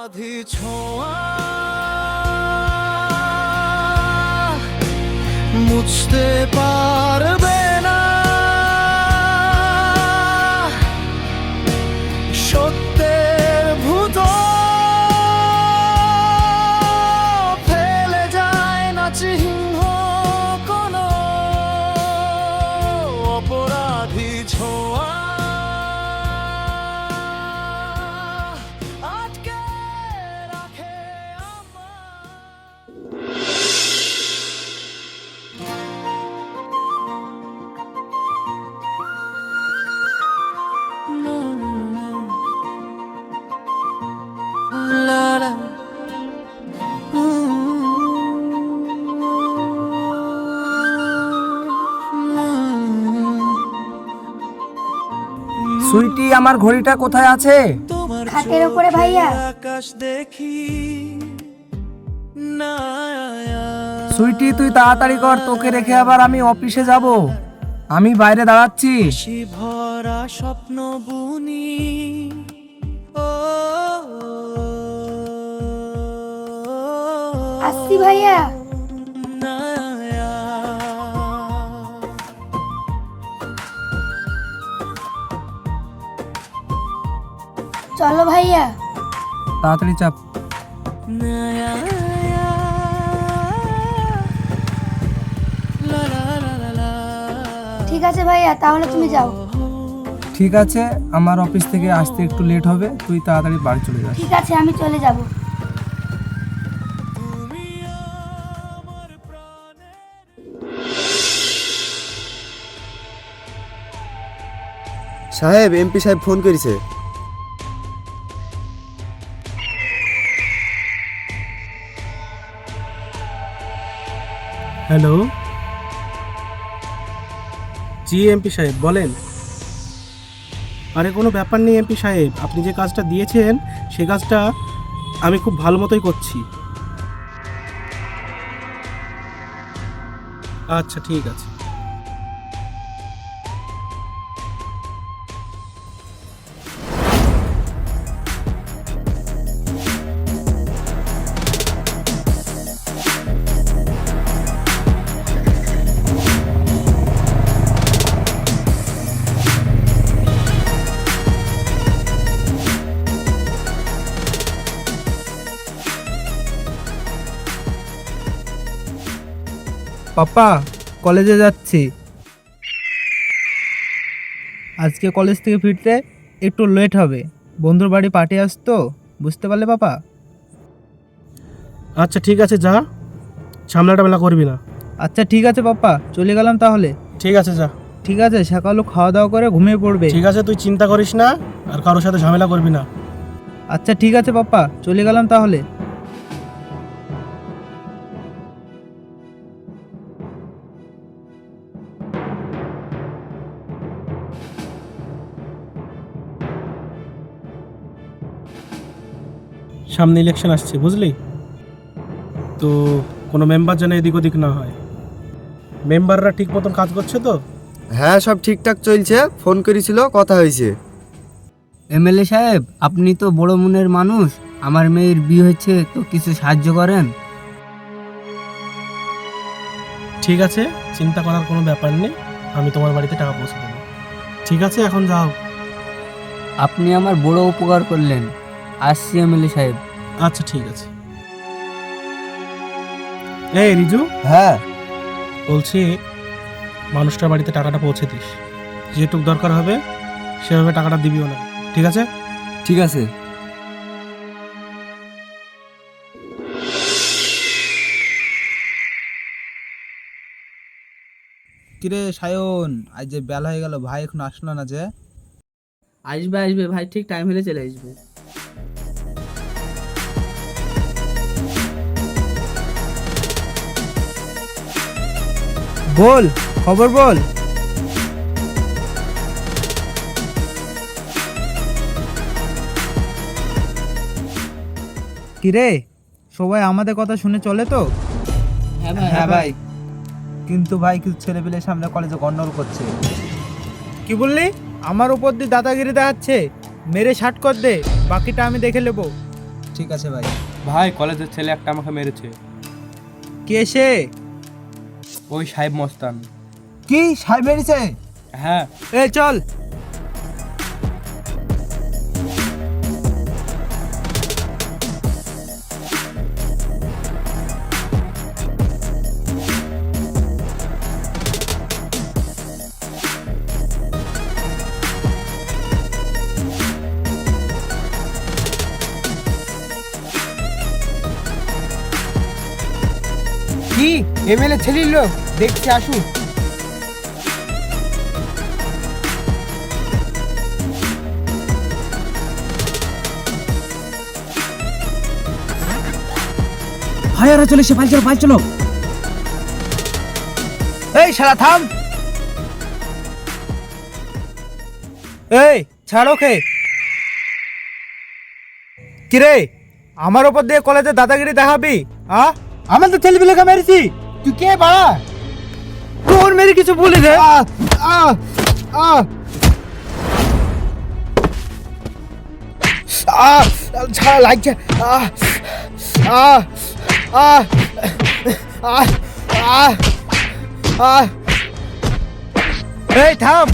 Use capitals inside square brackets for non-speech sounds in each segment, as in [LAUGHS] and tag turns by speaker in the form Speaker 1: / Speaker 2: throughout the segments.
Speaker 1: অপরাধী ছোঁয়া। মুছতে পারবে
Speaker 2: সুইটি আমার ঘড়িটা কোথায় আছে?
Speaker 3: খাটের ওপরে ভাইয়া।
Speaker 1: আকাশ দেখি না
Speaker 2: সুইটি তুই তাড়াতাড়ি কর তোকে রেখে আবার আমি অফিসে যাব। আমি বাইরে দাঁড়াচ্ছি।
Speaker 1: ভরা স্বপ্ন বুনি ও
Speaker 3: আসছি ভাইয়া। চলো ভাইয়া।
Speaker 2: তাড়াতাড়ি চাপ।
Speaker 3: ঠিক আছে ভাইয়া তাহলে তুমি যাও।
Speaker 2: ঠিক আছে আমার অফিস থেকে আসতে একটু লেট হবে তুই তাড়াতাড়ি বাড়ি চলে যাস।
Speaker 3: ঠিক আছে আমি চলে যাব।
Speaker 1: তুমি আমার প্রাণে
Speaker 4: সাহেব এমপি সাহেব ফোন করেছে।
Speaker 5: হ্যালো? জি এমপি সাহেব, বলেন। আরে, কোনো ব্যাপার নেই এমপি সাহেব। আপনি যে কাজটা দিয়েছেন, সে কাজটা আমি খুব ভালো মতোই করছি। আচ্ছা ঠিক আছে।
Speaker 2: পাপা কলেজে যাচ্ছি। আজকে কলেজ থেকে ফিরতে একটু লেট হবে। বন্ধুর বাড়ি পার্টি আসতো বুঝতে পারলে পাপা?
Speaker 5: আচ্ছা ঠিক আছে যা। সামলাটা মেলা করবি না।
Speaker 2: আচ্ছা ঠিক আছে পাপা চলে গেলাম তাহলে।
Speaker 5: ঠিক আছে যা।
Speaker 2: ঠিক আছে সকালে খাওয়া দাওয়া করে ঘুমিয়ে পড়বে।
Speaker 5: ঠিক আছে তুই চিন্তা করিস না আর কারোর সাথে ঝামেলা করবি না।
Speaker 2: আচ্ছা ঠিক আছে পাপা চলে গেলাম তাহলে।
Speaker 5: সামনে ইলেকশন আসছে বুঝলি? তো কোনো মেম্বার যেন এদিক ওদিক না হয়। মেম্বাররা ঠিক মতন কাজ করছে তো?
Speaker 4: হ্যাঁ সব ঠিকঠাক চলছে। ফোন করেছিল কথা হয়েছে।
Speaker 6: এমএলএ সাহেব আপনি তো বড় মনের মানুষ। আমার মেয়ের বিয়ে হচ্ছে তো কিছু সাহায্য করেন?
Speaker 5: ঠিক আছে চিন্তা করার কোনো ব্যাপার নেই। আমি তোমার বাড়িতে টাকা পৌঁছে দেবো। ঠিক আছে এখন যাও।
Speaker 6: আপনি আমার বড় উপকার করলেন। আসছি এমএলএ সাহেব।
Speaker 5: আচ্ছা ঠিক আছে। এই রিজু?
Speaker 4: হ্যাঁ।
Speaker 5: বলছি মানুষটার বাড়িতে টাকাটা পৌঁছে দিস। যেটুক দরকার হবে সেভাবে টাকাটা দিবিও না। ঠিক আছে?
Speaker 4: ঠিক আছে।
Speaker 2: কিরে সায়ন আজ যে বেলা হয়ে গেল ভাই এখন আসলো না যে?
Speaker 6: আসবে আসবে ভাই ঠিক টাইম হলে চলে আসবে।
Speaker 2: বল খবর বল। কিরে সবাই আমাদের কথা শুনে চলে তো?
Speaker 6: হ্যাঁ ভাই
Speaker 2: হ্যাঁ ভাই। কিন্তু ভাই কিছু ছেলে পেলে সামনে কলেজে গন্ডগোল করছে। কি বললি? আমার উপর দিয়ে দাদাগিরি দেখাচ্ছে। মেরে শার্ট কর দে বাকিটা আমি দেখে নেব।
Speaker 6: ঠিক আছে ভাই।
Speaker 7: ভাই কলেজের ছেলে একটা আমাকে মেরেছে।
Speaker 2: কে সে?
Speaker 7: ওই সাহেব মস্তান।
Speaker 6: কি সাহেব মেরেছে
Speaker 7: হ্যাঁ।
Speaker 2: এ চল।
Speaker 6: এমএলএ ছেলির লোক দেখছি আসুন।
Speaker 2: চলে এসে পাল চলো পাল চলো এই শালা থাম। এই ছাড়ো খে কিরে আমার ওপর দিয়ে কলেজে দাদাগিরি দেখাবি আ? আমার তো ছেলেপিলেকে মেরেছি। তুই কে বাড়া? তোর মেরে কিছু বলি আ ছাড়া লাগছে। আ আ আ আ আ আ। এই থাম।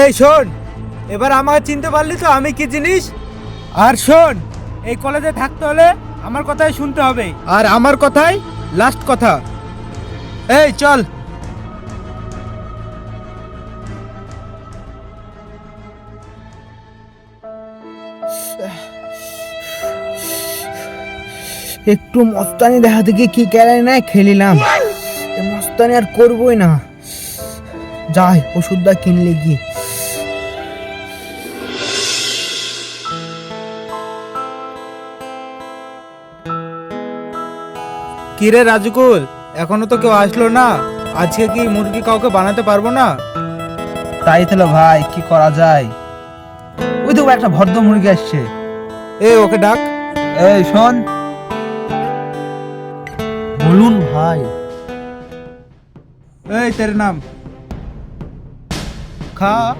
Speaker 2: এই শোন। এবার আমাকে চিনতে পারলি তো আমি কি জিনিস? আর শোন এই কলেজে থাকতে হলে আমার কথাই শুনতে হবে। আর আমার কথাই লাস্ট কথা। এই, চল। একটু মস্তানি দেখা থেকে কি কেড়াই না খেলিলাম। মস্তানি আর করবই না। যাই, ওষুধটা কিনলে গিয়ে। কিরে রাজুকুল? এখনও তো কেউ আসলো না। আজকে কি মুরগি কাউকে বানাতে পারব না?
Speaker 6: তাই তো ভাই কি করা যায়? ওই তো একটা ভদ্র মুরগি আসছে।
Speaker 2: এ ওকে ডাক।
Speaker 6: এই শোন।
Speaker 2: বলুন ভাই। এই তের নাম। খা।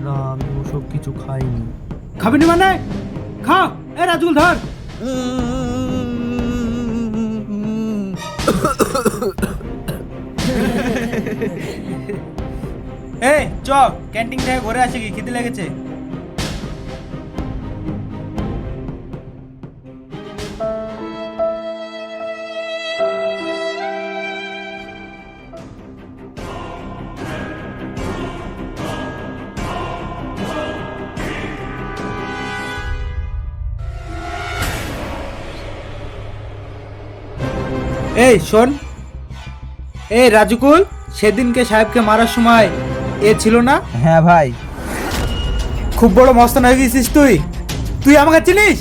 Speaker 5: না আমি ওসব কিছু খাইনি।
Speaker 2: খাবি নি মানে? খা। এ রাজুল ধর। এই চ ক্যান্টিন থেকে ঘুরে আসি কি? খিদে লেগেছে? এই শোন। এই রাজুকুল সেদিনকে সাহেবকে মারার সময় এ ছিল না?
Speaker 6: হ্যাঁ ভাই।
Speaker 2: খুব বড় মস্তান হয়ে গেছিস তুই? তুই আমাকে চিনিস?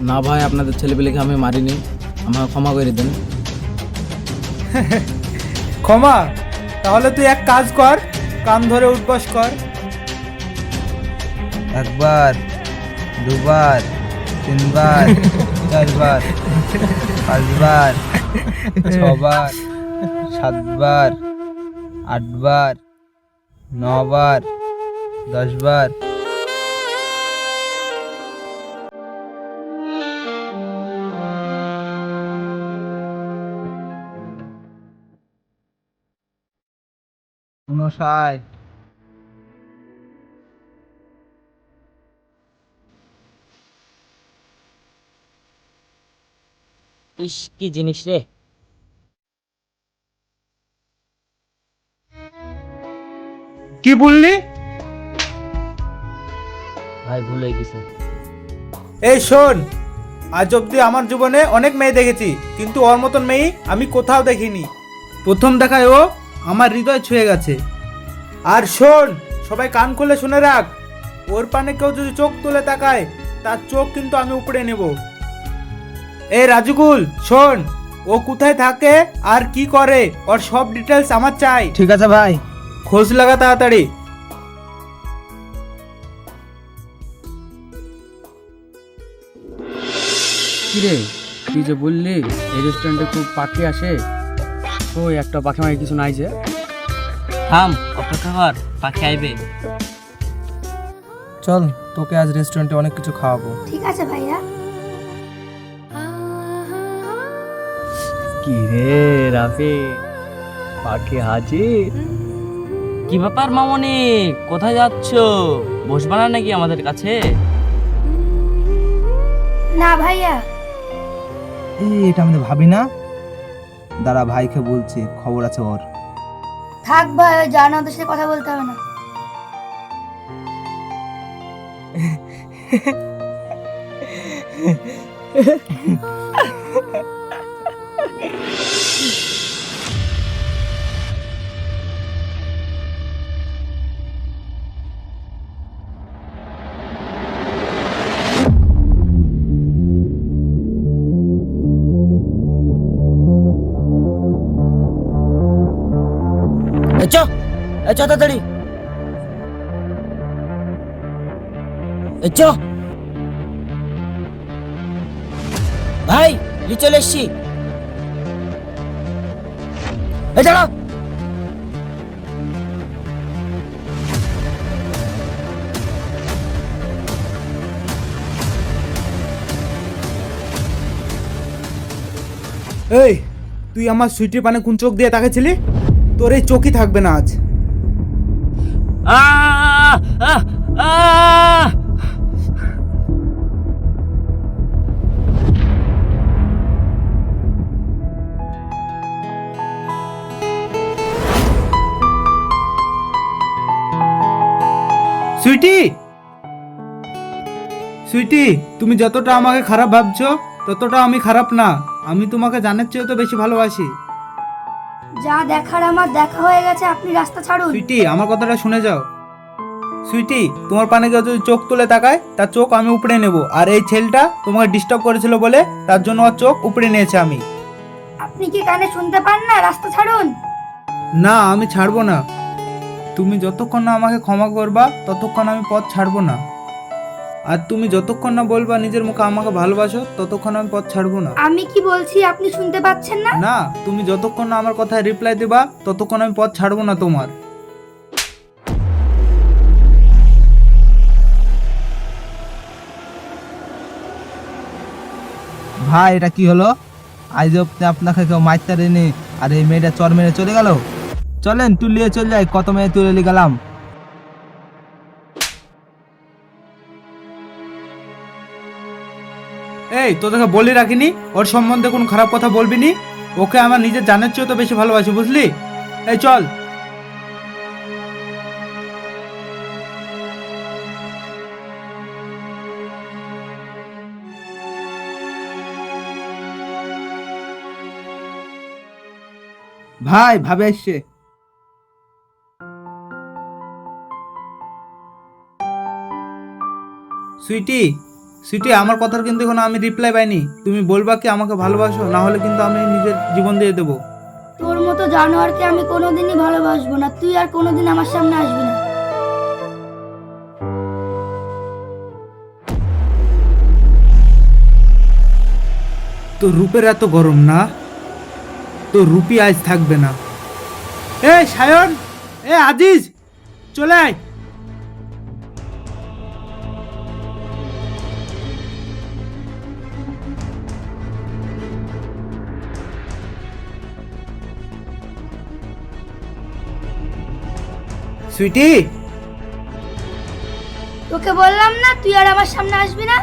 Speaker 8: না ভাই আপনাদের ছেলেপিলেকে আমি মারিনি। আমাকে ক্ষমা করে দেন। [LAUGHS]
Speaker 2: ক্ষমা? তাহলে তুই এক কাজ কর কান ধরে উঠবাস কর।
Speaker 6: একবার দুবার তিনবার [LAUGHS] চারবার পাঁচবার [LAUGHS] ছবার সাতবার আটবার নবার দশবার। উনষাট।
Speaker 9: ইস কি জিনিস রে।
Speaker 2: কি বললি?
Speaker 9: ভাই ভুল হয়ে গেছে।
Speaker 2: এই শোন আজ অব্দি আমার জীবনে অনেক মেয়ে দেখেছি কিন্তু ওর মতন মেয়ে আমি কোথাও দেখিনি। প্রথম দেখায় ও আমার হৃদয় ছুঁয়ে গেছে। আর শোন সবাই কান খুলে শুনে রাখ ওর পানে কেউ যদি চোখ তুলে তাকায় তার চোখ কিন্তু আমি উপড়ে নেব। এই রাজুকুল শোন ও কোথায় থাকে আর কি করে? ওর সব ডিটেলস আমার চাই।
Speaker 6: ঠিক আছে ভাই।
Speaker 2: খোঁজ লাগা তাড়াতাড়ি।
Speaker 8: কিরে তুই যে বললি? এই রেস্টুরেন্টে খুব পাখি আসে। ওই একটা পাখি মাখি কিছু নাই যে।
Speaker 9: থাম অপেক্ষা কর পাখি আইবে।
Speaker 5: চল তোকে আজ রেস্টুরেন্টে অনেক কিছু খাওয়াবো।
Speaker 3: ঠিক আছে ভাইয়া।
Speaker 9: কি রে রাফি? পাখি হাজির?
Speaker 10: কি ব্যাপার মামনি? কোথায় যাচ্ছ? বসবা না নাকি আমাদের কাছে?
Speaker 3: না ভাইয়া।
Speaker 2: এই এটা আমাদের ভাবি না? দাঁড়া ভাইকে বলছি খবর আছে ওর।
Speaker 3: থাক ভাই জানা ওদের সাথে কথা বলতে হবে না। [LAUGHS]
Speaker 9: এ, চ তাড়াতাড়ি। এ ভাই, লি, চলে এসছি। এ দাঁড়া
Speaker 2: এই, তুই আমার সুইটির পানে কোন চোখ দিয়ে তাকাইছিলি তোর এই চোখই থাকবে না আজ! সুইটি? সুইটি, তুমি যতটা আমাকে খারাপ ভাবছ, ততটা আমি খারাপ না। আমি তোমাকে জানার চেয়েও তো বেশি ভালোবাসি।
Speaker 3: যা দেখার আমার দেখা হয়ে গেছে আপনি রাস্তা ছাড়ুন।
Speaker 2: সুইটি আমার কথাটা শুনে যাও। সুইটি তোমার পানে কেউ যদি চোখ তুলে তাকায় তার চোখ আমি উপড়ে নেব। আর এই ছেলেটা তোমাকে ডিস্টার্ব করেছিল বলে তার জন্য ওর চোখ উপড়ে নিয়েছে আমি।
Speaker 3: আপনি কি কানে শুনতে পান না? রাস্তা ছাড়ুন।
Speaker 2: না আমি ছাড়বো না। তুমি যতক্ষণ না আমাকে ক্ষমা করবা ততক্ষণ আমি পথ ছাড়বো না। আর তুমি যতক্ষণ না বলবা নিজের মুখে আমাকে ভালোবাসো ততক্ষণ আমি পথ ছাড়বো না।
Speaker 3: আমি কি বলছি আপনি শুনতে পাচ্ছেন না?
Speaker 2: না তুমি যতক্ষণ না আমার কথায় রিপ্লাই দেবা ততক্ষণ আমি পথ ছাড়বো না তোমার।
Speaker 6: ভাই এটা কি হলো? আজ অব্দি আপনাকে কেউ মারতে দেয়নি আর এই মেয়েটা চর মেরে চলে গেল? চলেন তুলিয়ে চলে যাই কত মেয়ে তুলে গেলাম।
Speaker 2: এই তোদেরকে বলে রাখিনি? ওর সম্বন্ধে কোনো খারাপ কথা বলবি নি ওকে আমার নিজের জানার চেয়েও তো বেশি ভালোবাসি, বুঝলি? এই, চল।
Speaker 6: ভাই, ভাবে
Speaker 2: সুইটি সুইটি আমার কথার কিন্তু এখন আমি রিপ্লাই পাইনি। তুমি বলবা কি আমাকে ভালোবাসো? না হলে কিন্তু আমি নিজের জীবন দিয়ে দেবো।
Speaker 3: তোর মতো জানোয়ারকে আমি কোনোদিনই ভালোবাসবো না। তুই আর কোনোদিন আমার সামনে আসবি না।
Speaker 2: তোর রূপের এত গরম না? তোর রূপই আজ থাকবে না। এ সায়ন! এ আজিজ! চলে আয়! সুইটি?
Speaker 3: তোকে বললাম না তুই আর আমার সামনে আসবি না?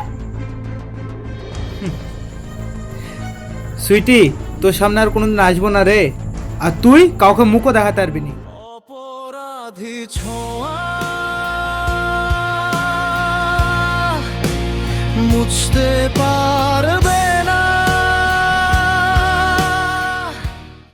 Speaker 2: সুইটি তোর সামনে আর কোনোদিন আসব না রে। আর তুই কাউকে মুখও দেখাতে পারবি না।
Speaker 1: অপরাধী ছোঁয়া। মুছতে পার